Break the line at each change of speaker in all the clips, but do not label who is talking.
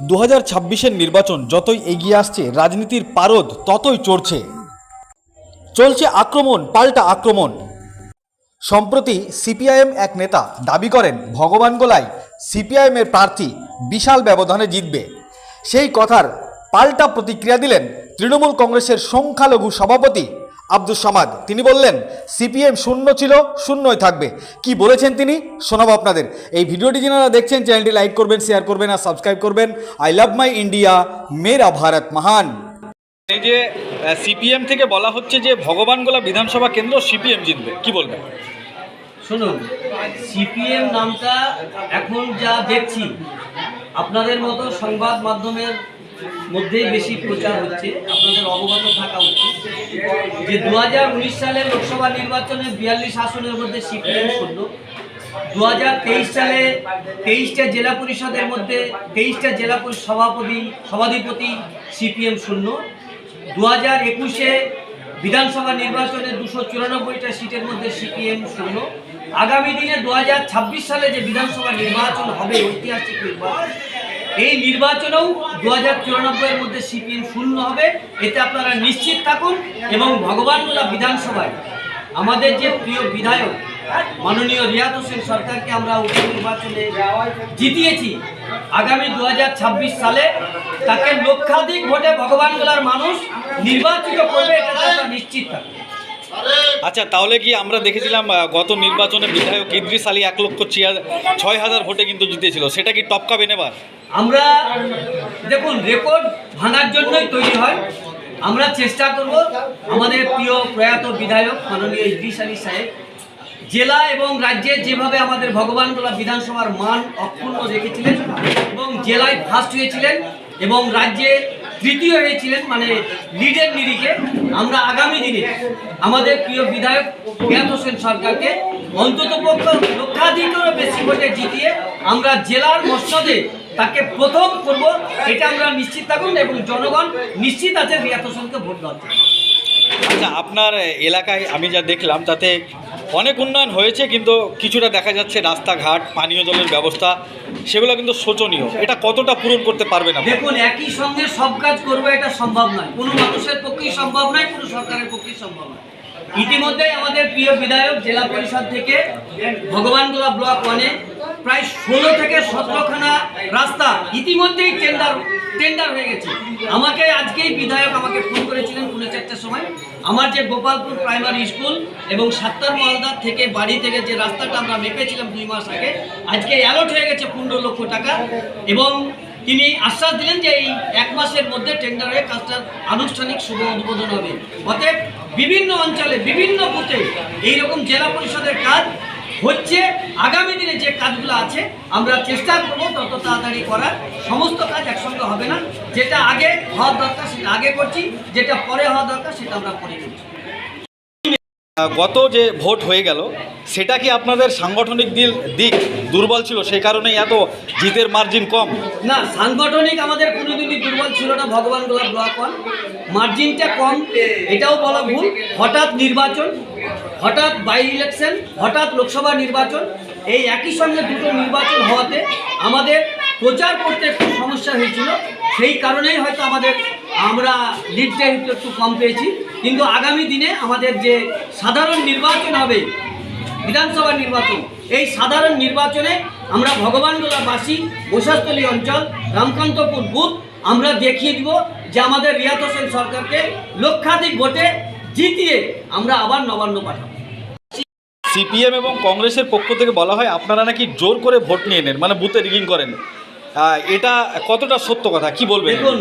দু হাজার নির্বাচন যতই এগিয়ে আসছে, রাজনীতির পারদ ততই চড়ছে। চলছে আক্রমণ, পাল্টা আক্রমণ। সম্প্রতি সিপিআইএম এক নেতা দাবি করেন, ভগবান গোলায় সিপিআইএমের প্রার্থী বিশাল ব্যবধানে জিতবে। সেই কথার পাল্টা প্রতিক্রিয়া দিলেন তৃণমূল কংগ্রেসের সংখ্যালঘু সভাপতি আব্দুল সামাদ। তিনি বললেন সিপিএম শূন্য ছিল শূন্যই থাকবে। কি বলেছেন তিনি? শোনাবো আপনাদের। এই ভিডিওটি যারা দেখছেন চ্যানেলটি লাইক করবেন শেয়ার করবেন আর সাবস্ক্রাইব করবেন। আই লাভ মাই ইন্ডিয়া মেরা ভারত মহান। এই যে সিপিএম থেকে বলা হচ্ছে যে ভগবানগোলা বিধানসভা কেন্দ্র সিপিএম জিতবে কি বলবেন?
শুনুন সিপিএম নামটা এখন যা দেখছি আপনাদের মতো সংবাদ মাধ্যমের মধ্যেই বেশি প্রচার হচ্ছে, আপনাদের অবগত থাকা উচিত। যে দু সালের লোকসভা নির্বাচনে বিয়াল্লিশ আসনের মধ্যে সিপিএম শূন্য। দু সালে তেইশটা জেলা পরিষদের মধ্যে তেইশটা জেলা সভাপতি, সভাধিপতি, সিপিএম শূন্য। দু হাজার একুশে বিধানসভা নির্বাচনে দুশো চুরানব্বইটা সিটের মধ্যে সিপিএম শূন্য। আগামী দিনে দু হাজার ছাব্বিশ সালে যে বিধানসভা নির্বাচন হবে, ঐতিহাসিক নির্বাচন। এই নির্বাচনেও দু হাজার চুরানব্বইয়ের মধ্যে সিপিএম শূন্য হবে, এতে আপনারা নিশ্চিত থাকুন এবং ভগবানগোলা বিধানসভায় আমাদের যে প্রিয় বিধায়ক, মাননীয় রিয়াদ হোসেন সরকারকে আমরা উপনির্বাচনে জিতিয়েছি। আগামী দু হাজার ছাব্বিশ সালে তাকে লক্ষাধিক ভোটে ভগবানগোলার মানুষ নির্বাচিত করবে আপনারা নিশ্চিত থাকুন।
আচ্ছা তাহলে কি আমরা দেখেছিলাম গত নির্বাচনে বিধায়ক ইদ্রিস আলী এক লক্ষ ছিয়া, ছয় হাজার ভোটে কিন্তু জিতেছিল, সেটা কি টপকাবেন এবার
আমরা দেখুন রেকর্ড ভাঙার জন্যই তৈরি হয়। আমরা চেষ্টা করব আমাদের প্রিয় প্রয়াত বিধায়ক মাননীয় ইদ্রিস আলী সাহেব, জেলা এবং রাজ্যে যেভাবে আমাদের ভগবানগোলা বিধানসভার মান অক্ষুণ্ণ রেখেছিলেন এবং জেলায় ফার্স্ট হয়েছিলেন এবং রাজ্যে তৃতীয় হয়েছিলেন মানে লিডের নিরিখে, আমরা আগামী দিনে আমাদের প্রিয় বিধায়ক জ্ঞাত হোসেন সরকারকে অন্তত পক্ষ লক্ষাধিকেরও বেশি ভোটে জিতিয়ে আমরা জেলার মসনদে তাকে প্রথম করব এটা আমরা নিশ্চিত থাকুন এবং জনগণ নিশ্চিত আছে রিয়াত হোসেনকে ভোট দেওয়ার।
আচ্ছা আপনার এলাকায় আমি যা দেখলাম তাতে অনেক উন্নয়ন হয়েছে কিন্তু কিছুটা দেখা যাচ্ছে রাস্তাঘাট পানীয় জলের ব্যবস্থা সেগুলো কিন্তু শোচনীয়। এটা কতটা পূরণ করতে পারবে না
দেখুন একই সঙ্গে সব কাজ করবে এটা সম্ভব নয়। কোনো মানুষের পক্ষেই সম্ভব নয় কোনো সরকারের পক্ষেই সম্ভব নয়। ইতিমধ্যেই আমাদের প্রিয় বিধায়ক জেলা পরিষদ থেকে ভগবানগোলা ব্লক ওয়ানে প্রায় ষোলো থেকে সতেরোখানা রাস্তা ইতিমধ্যেই টেন্ডার টেন্ডার হয়ে গেছে। আমাকে আজকেই বিধায়ক আমাকে ফোন করেছিলেন পৌনে চারটার সময়। আমার যে গোপালপুর প্রাইমারি স্কুল এবং সাত্তার মালদার থেকে বাড়ি থেকে যে রাস্তাটা আমরা মেপেছিলাম দুই মাস আগে, আজকে অ্যালট হয়ে গেছে পনেরো লক্ষ টাকা এবং তিনি আশ্বাস দিলেন যে এই এক মাসের মধ্যে টেন্ডার কাজটার আনুষ্ঠানিক শুভ উদ্বোধন হবে। অতএব বিভিন্ন অঞ্চলে, বিভিন্ন বুথে এইরকম জেলা পরিষদের কাজ হচ্ছে আগামী দিনে যে কাজগুলো আছে আমরা চেষ্টা করব তত তাড়াতাড়ি করার। সমস্ত কাজ একসঙ্গে হবে না। যেটা আগে হওয়ার দরকার সেটা আগে করছি। যেটা পরে হওয়া দরকার সেটা আমরা পরে করছি।
গত যে ভোট হয়ে গেল সেটা কি আপনাদের সাংগঠনিক দিল দিক দুর্বল ছিল? সেই কারণেই এত জিতের মার্জিন কম?
না সাংগঠনিক আমাদের কোনোদিনই দুর্বল ছিল না। ভগবান গোলা ব্লক মার্জিনটা কম। এটাও বলা ভুল। হঠাৎ নির্বাচন হঠাৎ বাই ইলেকশন হঠাৎ লোকসভা নির্বাচন, এই একই সঙ্গে দুটো নির্বাচন হওয়াতে আমাদের প্রচার করতে একটু সমস্যা হয়েছিল। সেই কারণেই হয়তো আমাদের, আমরা লিডটা একটু একটু কম পেয়েছি। কিন্তু আগামী দিনে আমাদের যে সাধারণ নির্বাচন হবে, বিধানসভা নির্বাচন, এই সাধারণ নির্বাচনে আমরা ভগবানগোলাবাসী বৈশাস্থলী অঞ্চল, রামকান্তপুর বুথ, আমরা দেখিয়ে দিব যে আমাদের রিয়াত হোসেন সরকারকে লক্ষাধিক ভোটে জিতিয়ে আমরা আবার নবান্ন পাঠাবো।
সিপিএম এবং কংগ্রেসের পক্ষ থেকে বলা হয় আপনারা নাকি জোর করে ভোট নিয়ে নেন মানে বুথে রিগিং করেন। এটা কতটা সত্য কথা? কি বলবেন?
দেখুন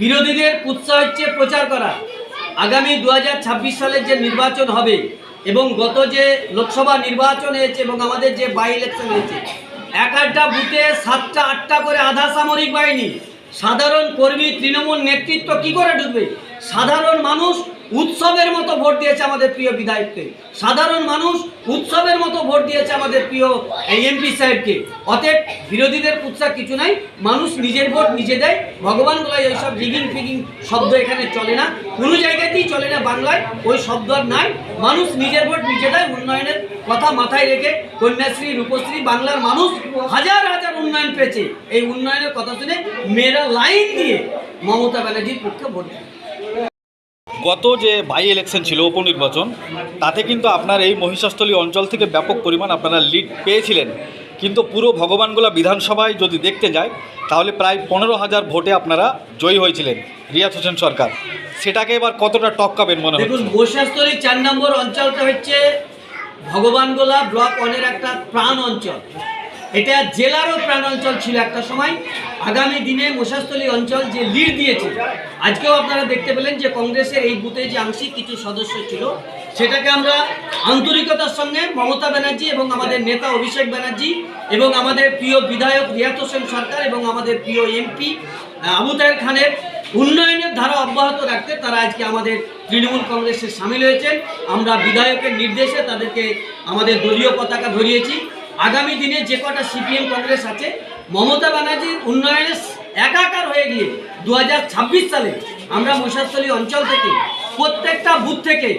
বিরোধীদের উৎসাহ হচ্ছে প্রচার করা আগামী দু সালের যে নির্বাচন হবে এবং গত যে লোকসভা নির্বাচন হয়েছে এবং আমাদের যে বাই ইলেকশন হয়েছে এক একটা বুথে সাতটা আটটা করে আধা সামরিক বাহিনী সাধারণ কর্মী তৃণমূল নেতৃত্ব কি করে ঢুকবে? সাধারণ মানুষ উৎসবের মতো ভোট দিয়েছে আমাদের প্রিয় বিধায়ককে। সাধারণ মানুষ উৎসবের মতো ভোট দিয়েছে আমাদের প্রিয় এমপি সাহেবকে। অতএব বিরোধীদের উৎসাহ কিছু নাই, মানুষ নিজের ভোট নিজে দেয়। ভগবান গোলায় ওইসব রিগিং ফিগিং শব্দ এখানে চলে না। কোনো জায়গাতেই চলে না বাংলায়, ওই শব্দ আর নাই। মানুষ নিজের ভোট নিজে দেয়, উন্নয়নের কথা মাথায় রেখে কন্যাশ্রী, রূপশ্রী, বাংলার মানুষ হাজার হাজার উন্নয়ন পেয়েছে। এই উন্নয়নের কথা শুনে মেয়েরা লাইন দিয়ে মমতা ব্যানার্জির পক্ষে ভোট দেয়।
গত যে বাই ইলেকশন ছিল উপনির্বাচন তাতে কিন্তু আপনার এই মহিষাস্থলী অঞ্চল থেকে ব্যাপক পরিমাণ আপনারা লিড পেয়েছিলেন। কিন্তু পুরো ভগবানগোলা বিধানসভায় যদি দেখতে যায় তাহলে প্রায় পনেরো হাজার ভোটে আপনারা জয়ী হয়েছিলেন রিয়াজ হোসেন সরকার। সেটাকে এবার কতটা টক্কাবেন মনে
দেখুন
হচ্ছে?
বৈশাস্থলী চার নম্বর অঞ্চলটা হচ্ছে ভগবানগোলা ব্লক ওয়ানের একটা প্রাণ অঞ্চল। এটা জেলারও প্রাণ অঞ্চল ছিল একটা সময়। আগামী দিনে মশাস্থলী অঞ্চল যে লিড দিয়েছে, আজকেও আপনারা দেখতে পেলেন যে কংগ্রেসের এই বুথে যে আংশিক কিছু সদস্য ছিল, সেটাকে আমরা আন্তরিকতার সঙ্গে মমতা ব্যানার্জি এবং আমাদের নেতা অভিষেক ব্যানার্জি এবং আমাদের প্রিয় বিধায়ক রিয়াত হোসেন সরকার এবং আমাদের প্রিয় এমপি আবু তাহের খানের উন্নয়নের ধারা অব্যাহত রাখতে তারা আজকে আমাদের তৃণমূল কংগ্রেসে সামিল হয়েছেন। আমরা বিধায়কের নির্দেশে তাদেরকে আমাদের দলীয় পতাকা ধরিয়েছি। আগামী দিনে যে কটা সিপিএম কংগ্রেস আছে, মমতা ব্যানার্জির উন্নয়নে একাকার হয়ে গিয়ে দু হাজার ছাব্বিশ সালে আমরা মশাস্থলী অঞ্চল থেকে, প্রত্যেকটা বুথ থেকে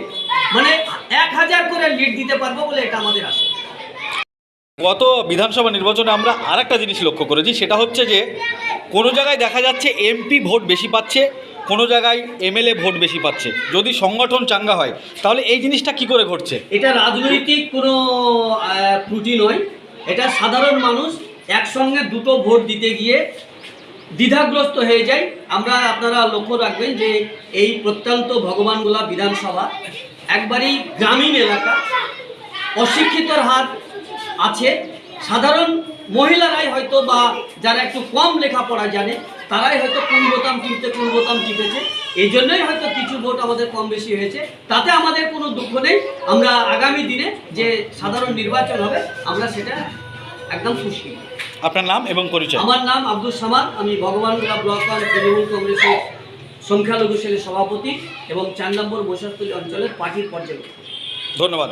মানে এক হাজার করে লিড দিতে পারব বলে এটা আমাদের আশা।
গত বিধানসভা নির্বাচনে আমরা আর একটা জিনিস লক্ষ্য করেছি, সেটা হচ্ছে যে কোনো জায়গায় দেখা যাচ্ছে এমপি ভোট বেশি পাচ্ছে কোনো জায়গায় এমএলএ ভোট বেশি পাচ্ছে। যদি সংগঠন চাঙ্গা হয়, তাহলে এই জিনিসটা কি করে ঘটছে?
এটা রাজনৈতিক কোনো ত্রুটি নয়। এটা সাধারণ মানুষ একসঙ্গে দুটো ভোট দিতে গিয়ে দ্বিধাগ্রস্ত হয়ে যায়। আমরা, আপনারা লক্ষ্য রাখবেন যে এই প্রত্যন্ত ভগবানগোলা বিধানসভা একবারই গ্রামীণ এলাকা, অশিক্ষিতর হার আছে। সাধারণ মহিলারাই হয়তো বা যারা একটু কম লেখাপড়া জানে তারাই হয়তো কোন বোতাম টিপতে কোন বোতাম টিপেছে। এই জন্যই হয়তো কিছু ভোট আমাদের কম বেশি হয়েছে। তাতে আমাদের কোনো দুঃখ নেই। আমরা আগামী দিনে যে সাধারণ নির্বাচন হবে আমরা সেটা একদম খুশি
আপনার নাম এবং পরিচয়?
আমার নাম আব্দুল সামাদ। আমি ভগবানগোলা ব্লক তৃণমূল কংগ্রেসের সংখ্যালঘু সেলের সভাপতি এবং চার নম্বর বৈশাখতলী অঞ্চলের পার্টির পর্যবেক্ষক।
ধন্যবাদ।